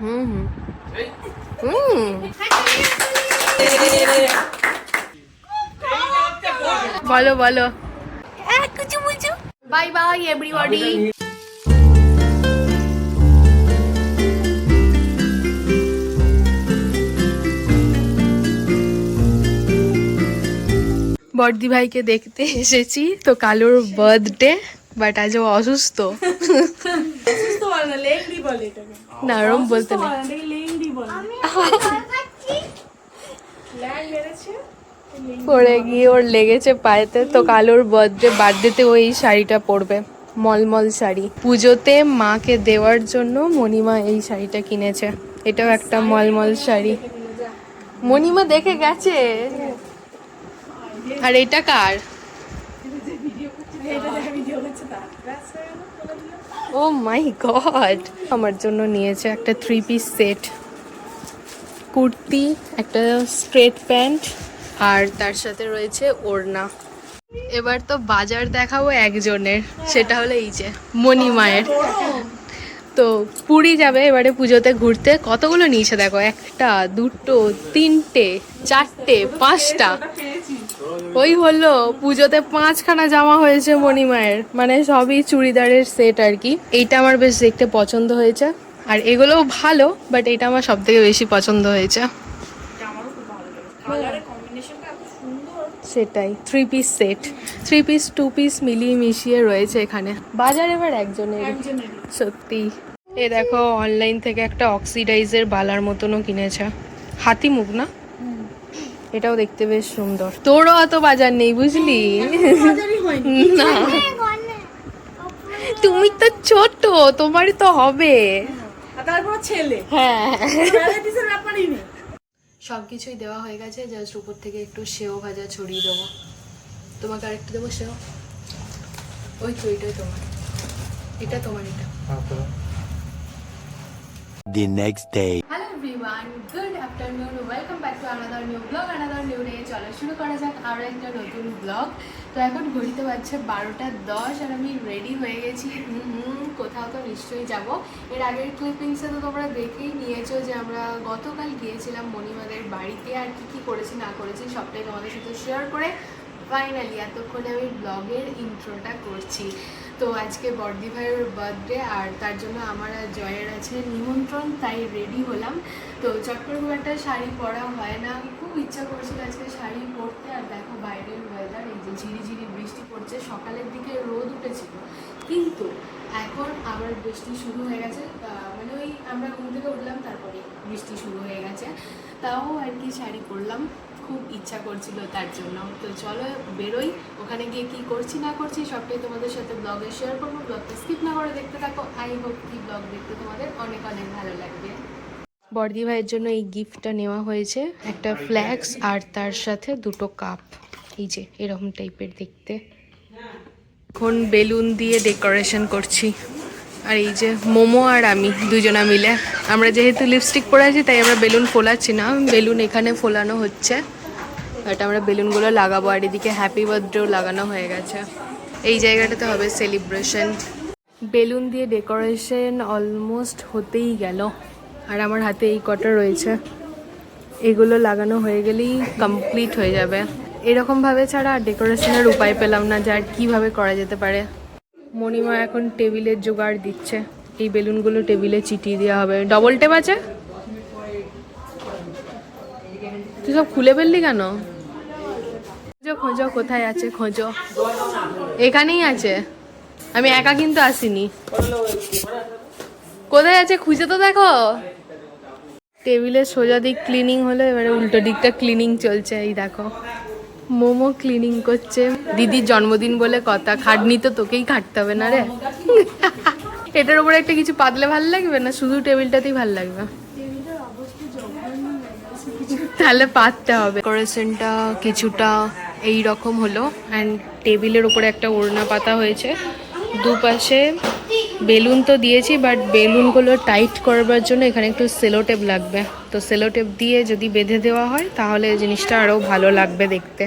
হুম হুম। হুম বলো বলো। By bye everybody বর্দি ভাইকে দেখতে এসেছি। তো কালোর বার্থডে বাট আজ ও অসুস্থ। লেংড়ি বলে এটাকে। না ওরম বলতে নেই। লেংড়ি বলে। ল্যাং মেরেছে পরে গিয়ে ওর লেগেছে পায়েতে তো কালোর বার্থডে বার্থডেতে ওই শাড়িটা পরবে মলমল শাড়ি। পুজোতে মাকে দেওয়ার জন্য মণিমা এই শাড়িটা কিনেছে। এটাও একটা মলমল শাড়ি। মণিমা দেখে গেছে। আর এটা কার এটা দেখে ভিডিও করছে তার ব্যাস হয়ে গেল, বলে দিল। ও মাই গড আমার জন্য নিয়েছে একটা থ্রি পিস সেট কুর্তি, একটা স্ট্রেট প্যান্ট আর তার সাথে রয়েছে ওড়না। এবার তো বাজার দেখাবো একজনের, সেটা হলো এই যে মণিমায়ের তো পুরী যাবে এবারে পুজোতে ঘুরতে। কতগুলো নিয়েছে দেখো? একটা, দুটো, তিনটে, চারটে, পাঁচটা। ওই হলো, পুজোতে পাঁচখানা জামা হয়েছে মণিমায়ের। মানে সবই চুড়িদারের সেট আর কি। এইটা আমার বেশ দেখতে পছন্দ হয়েছে। আর এগুলোও ভালো বাট এটা আমার সব থেকে বেশি পছন্দ হয়েছে। সেটাই three piece set three piece two piece মিলিয়ে মিশিয়ে রয়েছে এখানে। বাজার এবার একজনের। সত্যি। এ দেখো অনলাইন থেকে একটা অক্সিডাইজের বালার মতনও কিনেছে। হাতি মুখ না? এটাও দেখতে বেশ সুন্দর। তোরও অত বাজার নেই বুঝলি? না। তুমি তো ছোট তোমারই তো হবে। তারপর ছেলে? হ্যাঁ। সব কিছুই দেওয়া হয়ে গেছে জাস্ট উপর থেকে একটু সেও ভাজা ছড়িয়ে দেবো। তোমাকে আরেকটু দেবো সেও? ওই তো এটাই তোমার। এটা তোমার এটা। The next day. Hello everyone good afternoon welcome back to another new vlog another new day চলো শুরু করা যাক আরও একটা নতুন ব্লগ তো এখন ঘড়িতে বাজছে বারোটা দশ আর আমি রেডি হয়ে গেছি। হুম কোথাও তো নিশ্চয়ই যাব। এর আগের ক্লিপিংসে তো তোমরা দেখেই নিয়েছো যে আমরা গতকাল গিয়েছিলাম মণিমাদের বাড়িতে আর কি কি করেছি, না করেছি, সবটাই তোমাদের সাথে শেয়ার করে ফাইনালি এতক্ষণে আমি ব্লগের ইন্ট্রোটা করছি। তো আজকে বর্দি ভাইয়ের বার্থডে আর তার জন্য আমার আর জয়ের আছে নিমন্ত্রণ, তাই রেডি হলাম। তো চট করে খুব একটা শাড়ি পরা হয় না। খুব ইচ্ছা করছিল আজকে শাড়ি পরতে। আর দেখো বাইরের ওয়েদার এই যে ঝিরিঝিরি বৃষ্টি পড়ছে, সকালের দিকে রোদ উঠেছিল। কিন্তু এখন আবার বৃষ্টি শুরু হয়ে গেছে। মানে ওই আমরা ঘুম থেকে উঠলাম, তারপরে বৃষ্টি শুরু হয়ে গেছে। তাও আর কি শাড়ি পরলাম। খুব ইচ্ছা করছিল তার জন্য। তো চলো বেরোই। ওখানে গিয়ে কি করছি না করছি সবটাই তোমাদের সাথে ব্লগে শেয়ার করব। ব্লগটা স্কিপ না করে দেখতে থাকো। আই হোপ কি ব্লগ দেখতে তোমাদের অনেক অনেক ভালো লাগবে। বর্দি ভাইয়ের জন্য এই গিফটটা নেওয়া হয়েছে। একটা ফ্ল্যাক্স আর তার সাথে দুটো কাপ এই যে, এরকম টাইপের দেখতে। এখন বেলুন দিয়ে ডেকোরেশন করছি। আর এই যে মোমো আর আমি দুজনা মিলে। আমরা যেহেতু লিপস্টিক পরে আছি, তাই আমরা বেলুন ফোলাচ্ছি না। বেলুন এখানে ফোলানো হচ্ছে। বাট আমরা বেলুনগুলো লাগাবো আর এদিকে হ্যাপি বার্থডেও লাগানো হয়ে গেছে। এই জায়গাটাতে হবে সেলিব্রেশন বেলুন দিয়ে ডেকোরেশন অলমোস্ট হতেই গেল। আর আমার হাতে এই কটা রয়েছে। এগুলো লাগানো হয়ে গেলেই কমপ্লিট হয়ে যাবে। এরকমভাবে ছাড়া আর ডেকোরেশনের উপায় পেলাম না যে আর কীভাবে করা যেতে পারে। মণিমা এখন টেবিলের জোগাড় দিচ্ছে। এই বেলুনগুলো টেবিলে চিটিয়ে দেওয়া হবে। ডবল টেপ আছে? তুই সব খুলে ফেললি কেন? খোঁজো খোঁজো, কোথায় আছে, খোঁজো। এখানেই আছে। আমি একা কিন্তু আসিনি। কোথায় আছে খুঁজে তো দেখো। টেবিলের সোজা দিক ক্লিনিং হলো, এবারে উল্টো দিকটা ক্লিনিং চলছে, এই দেখো। মোমো ক্লিনিং করছে। দিদির জন্মদিন বলে কথা, খাটনি তো তোকেই খাটতে হবে না রে? এটার উপরে একটা কিছু পাতলে ভালো লাগবে না? শুধু টেবিলটাতেই ভালো লাগবে? তাহলে পাততে হবে। ডেকোরেশনটা কিছুটা এই রকম হলো অ্যান্ড টেবিলের উপরে একটা ওড়না পাতা হয়েছে। দুপাশে বেলুন তো দিয়েছি বাট বেলুনগুলো টাইট করবার জন্য এখানে একটু সেলো টেপ লাগবে। তো সেলো টেপ দিয়ে যদি বেঁধে দেওয়া হয়, তাহলে জিনিসটা আরও ভালো লাগবে দেখতে।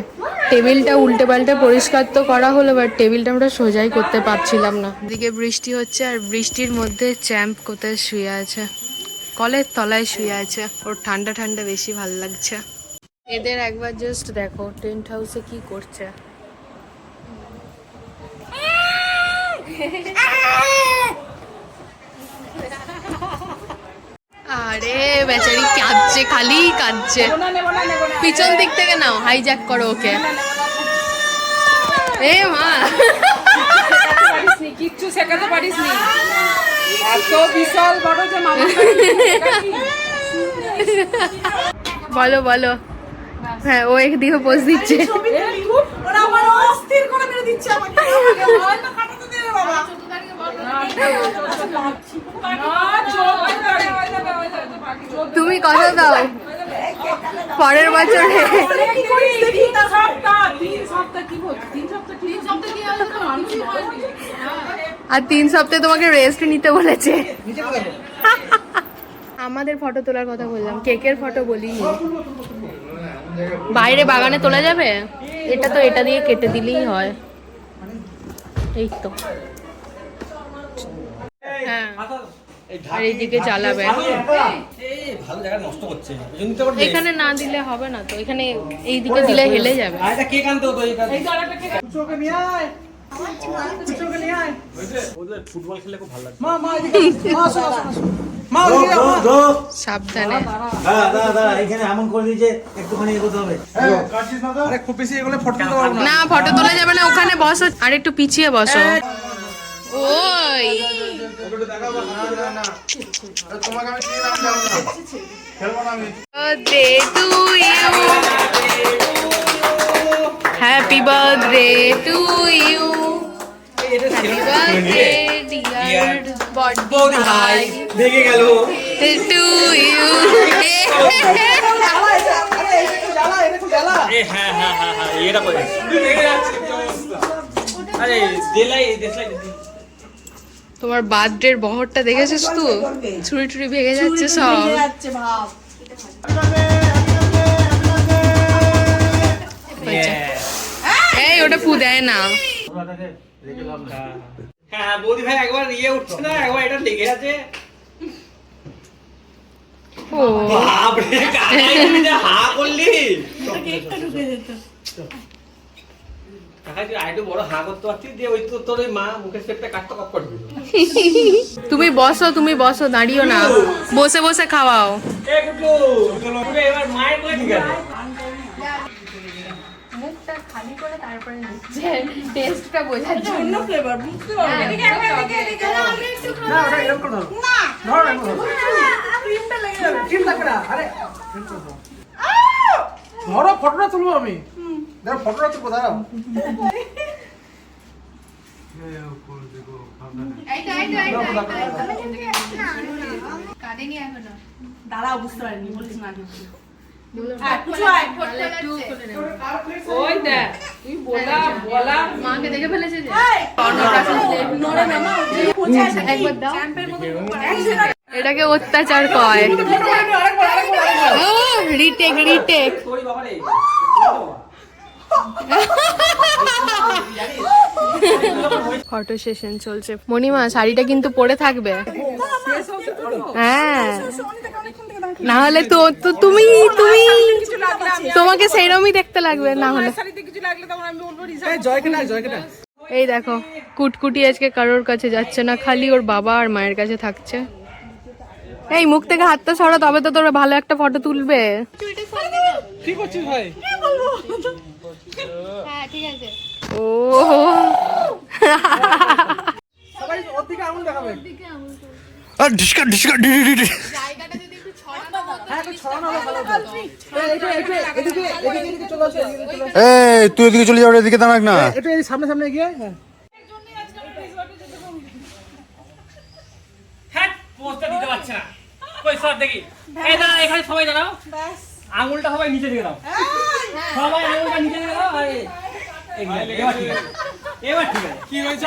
টেবিলটা উল্টে পাল্টে পরিষ্কার তো করা হলো বাট টেবিলটা আমরা সোজাই করতে পারছিলাম না। এদিকে বৃষ্টি হচ্ছে, আর বৃষ্টির মধ্যে চ্যাম্প কোথায় শুয়ে আছে? কলের তলায় শুয়ে আছে। ওর ঠান্ডা ঠান্ডা বেশি ভালো লাগছে। এদের একবার জাস্ট দেখো টেন্ট হাউসে কি করছে। আরে বেচারি কাঁদছে খালি কাঁদছে। পিছন দিক থেকে নাও হাইজ্যাক করো ওকে। এ মা। কিচ্ছু শেখাতে পারিসনি। এত বিশাল বড় যে বলো বলো। হ্যাঁ ও একদিকে পোজ দিচ্ছে। ওরা আমার অস্থির করে মেরে দিচ্ছে আমাকে। না কাটাতে দে রে বাবা তুমি কথা দাও। পরের বছরে। আর তিন সপ্তাহে তোমাকে রেস্ট নিতে বলেছে। আমাদের ফটো তোলার কথা বললাম কেকের ফটো বলি বাইরে বাগানে তোলা যাবে? এটা তো এটা দিয়ে কেটে দিলেই হয়। এই তো। হ্যাঁ আর এইদিকে চালাবে। এখানে না দিলে হবে না তো এখানে এইদিকে দিলে হেলে যাবে। ফুটবল খেলে খুব ভালো লাগে সাবধানে দাঁড়া দাঁড়া দাঁড়া এখানে এমন করে দিয়েছে একটুখানি এগোতে হবে আরে খুব বেশি এগুলো ফটো তুলতে পারব না না ফটো তোলা যাবে না ওখানে বসো। আর একটু পিছিয়ে বসো। ওই। You happy birthday to you birthday dear body ভাই দেখে গেল to you হ্যাঁ হ্যাঁ হ্যাঁ হ্যাঁ এটা করে আরে দেলাই দেলাই তোমার বার্থডের বহরটা দেখেছিস তো? ছুরি টুরি ভেঙে যাচ্ছে সব। এই ওটা ফু দেয় না। হ্যাঁ বৌদি ভাই একবার ইয়ে উঠছে না একবার এটা লেগে আছে। ও। বাপরে কাকাই তুমি যে হা করলি। কাকা তুই আরেকটু তুমি বসো তুমি বসো দাঁড়িও না। বসে বসে খাওয়াও। মুখটা খালি করে তারপরে টেস্টটা বোঝার ফ্লেভার বুঝতে ধরো ফটোটা তুলবো আমি। ফটোটা তুলবো দাঁড়াও দাঁড়াও বুঝতে পারিনি বলিস না হ্যাঁ, মাকে দেখে ফেলেছে এটাকে অত্যাচার কয় রিটেক রিটেক সরি বাবা রে ফটো সেশন চলছে। মণিমা শাড়িটা কিন্তু পরে থাকবে। হ্যাঁ। না হলে তো তো তুমি তুমি তোমাকে সেইরকমই দেখতে লাগবে না হলে। এই দেখো কুটকুটি আজকে কারোর কাছে যাচ্ছে না খালি ওর বাবা আর মায়ের কাছে থাকছে। এই মুখ থেকে হাতটা সরা তবে তো তোর ভালো একটা ফটো তুলবে। কি করছিস ভাই? ও। এই, তুই এদিকে চলে যাও এদিকে দাঁড়াক না। একটু এই সামনে সামনে গিয়ে হ্যাঁ হ্যাঁ আঙুলটা সবাই নিচে দিয়ে দাও। সবাই আঙুলটা নিচে দিয়ে দাও এবার ঠিক আছে। কি হয়েছে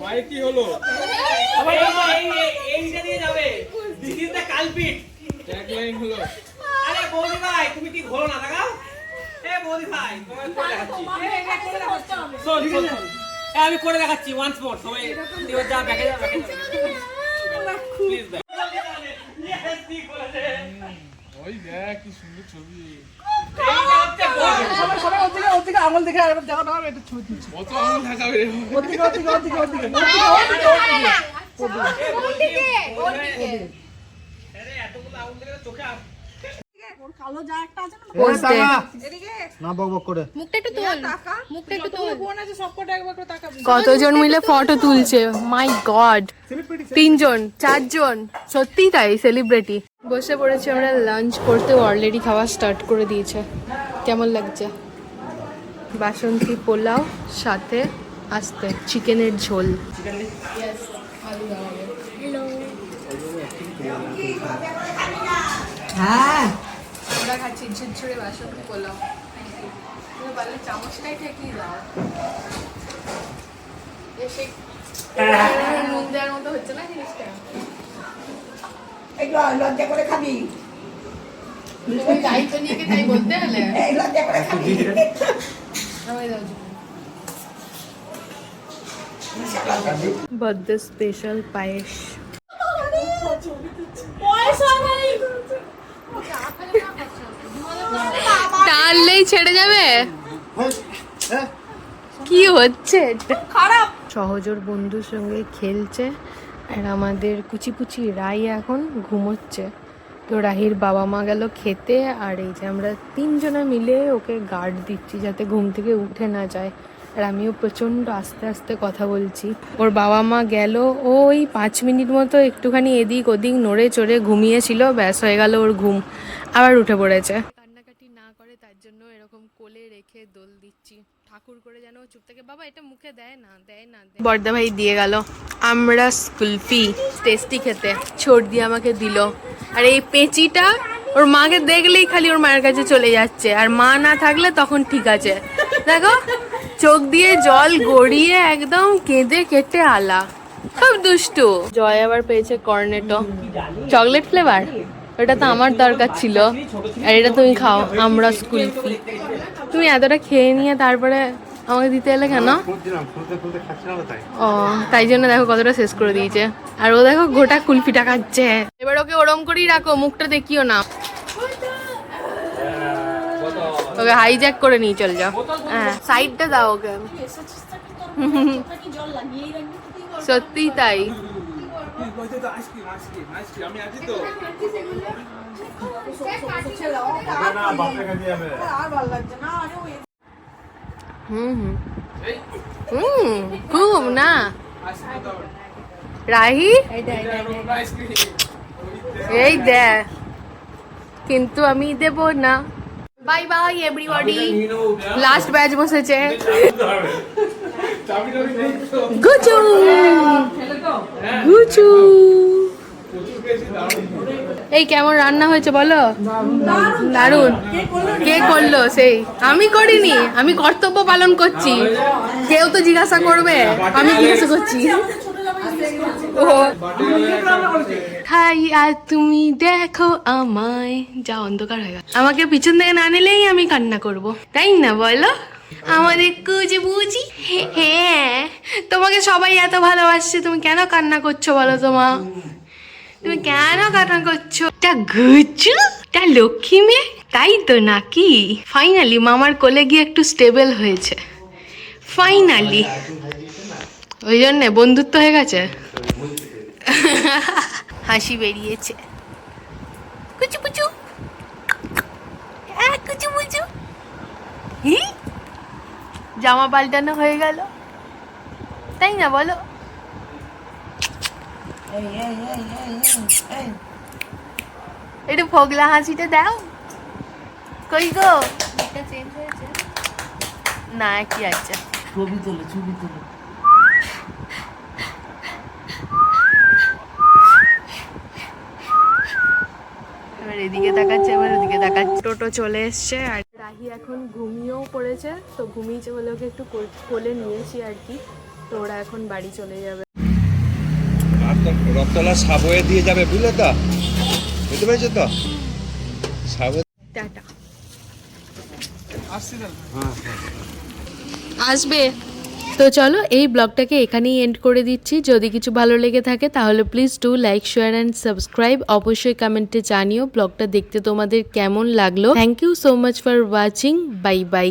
ভাই কি হলো? এই এই- এইটা দিয়ে যাবে। This is the culprit tagline হলো। আরে বৌদি ভাই তুমি কি ঘোরো না দেখাও এ বৌদি ভাই শোন শোন। আমি করে দেখাচ্ছি। ওয়ান্স মোর সবাই যা ব্যাকে যা ব্যাকে প্লিজ ব্যাক কতজন মিলে ফটো তুলছে? মাই গড তিনজন চারজন। সত্যি তাই সেলিব্রিটি বসে পড়েছি আমরা লাঞ্চ করতে অলরেডি খাওয়া স্টার্ট করে দিয়েছে। কেমন লাগছে? বাসন্তী পোলাও সাথে আসতে চিকেনের ঝোল। হ্যাঁ। আমরা খাচ্ছি ঝুরঝুরে বাসন্তী পোলাও। তুমি পারলে চামচটাই ঠেকিয়ে দাও। এসে নুন দেওয়ার মতো হচ্ছে না জিনিসটা? লজ্জা করে খাবি। নিয়ে লজ্জা করে খাবি। বার্থডে স্পেশাল পায়েস। টানলেই ছেড়ে যাবে? কি হচ্ছে? খারাপ। সহজর বন্ধুর সঙ্গে খেলছে। আর আমাদের কুচিপুচি রাই এখন ঘুমোচ্ছে। তো রাহির বাবা মা গেল খেতে আর এই যে আমরা তিনজনে মিলে ওকে গার্ড দিচ্ছি যাতে ঘুম থেকে উঠে না যায়। আর আমিও প্রচণ্ড আস্তে আস্তে কথা বলছি। ওর বাবা মা গেল ওই পাঁচ মিনিট মতো একটুখানি এদিক ওদিক নড়ে চড়ে ঘুমিয়েছিল ব্যাস হয়ে গেল ওর ঘুম। আবার উঠে পড়েছে। কান্নাকাটি না করে তার জন্য এরকম কোলে রেখে দোল দিচ্ছি। ঠাকুর করে যেন ও চুপ থাকে। বাবা এটা মুখে দেয় না দেয় না বর্দা ভাই দিয়ে গেল। আমরা কুলফি টেস্টি খেতে। ছোট দিয়ে আমাকে দিল। আর এই পেঁচিটা ওর মাকে দেখলেই খালি ওর মায়ের কাছে চলে যাচ্ছে। আর মা না থাকলে তখন ঠিক আছে। দেখো, চোখ দিয়ে জল গড়িয়ে একদম কেঁদে কেটে আলা। খুব দুষ্টু। জয় আবার পেয়েছে কর্নেটো চকলেট ফ্লেভার ওটা তো আমার দরকার ছিল। আর এটা তুমি খাও, আমরা কুলফি তুমি এতটা খেয়ে নিয়ে তারপরে আমাকে দিতে এলে কেন? ও তাই জন্য দেখো কতটা শেষ করে দিয়েছে। আর ও দেখো গোটা কুলফিটা খাচ্ছে। এবার ওকে ওরম করেই রাখো মুখটা দেখিও না। ওকে হাইজ্যাক করে নিয়ে চল যাও। হ্যাঁ সাইডটা দাও ওকে। সত্যিই তাই। আমি আছি তো না বাপরে কাছে যাবে হুম হুম হুম খুব না রাহি এই দে কিন্তু আমি দেব না bye bye everybody last batch বসেছে গুচু গুচু এই কেমন রান্না হয়েছে বলো? দারুণ কে করল সেই? আমি করিনি, আমি কর্তব্য পালন করছি। কেউ তো জিজ্ঞাসা করবে, আমি জিজ্ঞাসা করছি। খাই আর তুমি দেখো আমায়। যা অন্ধকার হয়ে গেল আমাকে পিছন থেকে না নিলেই আমি কান্না করব। তাই না বলো? আমাদের কুচি বুঝি হ্যাঁ তোমাকে সবাই এত ভালোবাসছে, তুমি কেন কান্না করছ বলো তোমা তুমি কেন কান্না করছ তা গুচু তা লক্ষ্মী মেয়ে তাই তো নাকি? ফাইনালি মামার কোলে গিয়ে একটু স্টেবল হয়েছে। ফাইনালি ওই জন্যে বন্ধুত্ব হয়ে গেছে? হাসি বেরিয়েছে। কুচু কুচু। আহ, কুচু কুচু। হি? জামা পাল্টানো হয়ে গেল। তাই না বলো এই এই এই এই এই এই একটু ফোগলা হাসিটা দাও। কই গো? চেঞ্জ হয়েছে। না কি আছে। ছবি তোলো ছবি তোলো। এবার এদিকে তাকাচ্ছে এবার ওদিকে তাকাচ্ছে। টোটো চলে এসছে আর রাহি এখন ঘুমিয়েও পড়েছে তো ঘুমিয়েছে বলে ওকে একটু কোল- কোলে নিয়েছি আর কি। তো ওরা এখন বাড়ি চলে যাবে। রথতলা সাবয়ে দিয়ে যাবে বুঝলে তো? বুঝতে পেরেছ তো? সাবয়ে আসছি তাহলে। আসবে। তো চলো এই ব্লগটাকে এখানেই এন্ড করে দিচ্ছি। যদি কিছু ভালো লেগে থাকে তাহলে please do like share and subscribe অবশ্যই কমেন্টে জানিও ব্লগটা দেখতে তোমাদের কেমন লাগল। Thank you so much for watching bye bye